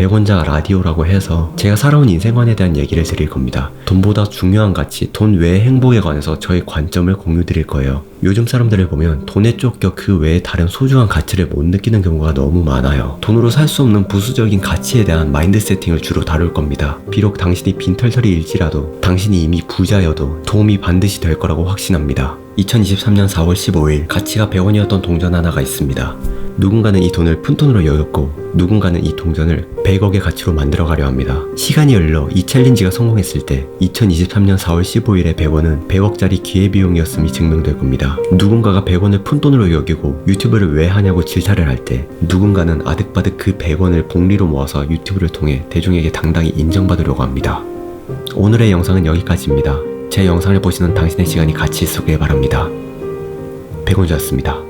100원자 라디오라고 해서 제가 살아온 인생관에 대한 얘기를 드릴 겁니다. 돈보다 중요한 가치, 돈 외의 행복에 관해서 저의 관점을 공유 드릴 거예요. 요즘 사람들을 보면 돈에 쫓겨 그 외에 다른 소중한 가치를 못 느끼는 경우가 너무 많아요. 돈으로 살 수 없는 부수적인 가치에 대한 마인드 세팅을 주로 다룰 겁니다. 비록 당신이 빈털터리일지라도 당신이 이미 부자여도 도움이 반드시 될 거라고 확신합니다. 2023년 4월 15일 가치가 100원이었던 동전 하나가 있습니다. 누군가는 이 돈을 푼돈으로 여겼고 누군가는 이 동전을 100억의 가치로 만들어가려 합니다. 시간이 흘러 이 챌린지가 성공했을 때 2023년 4월 15일의 100원은 100억짜리 기회비용이었음이 증명될 겁니다. 누군가가 100원을 푼돈으로 여기고 유튜브를 왜 하냐고 질타를 할 때 누군가는 아득바득 그 100원을 복리로 모아서 유튜브를 통해 대중에게 당당히 인정받으려고 합니다. 오늘의 영상은 여기까지입니다. 제 영상을 보시는 당신의 시간이 가치 있었길 바랍니다. 백원주였습니다.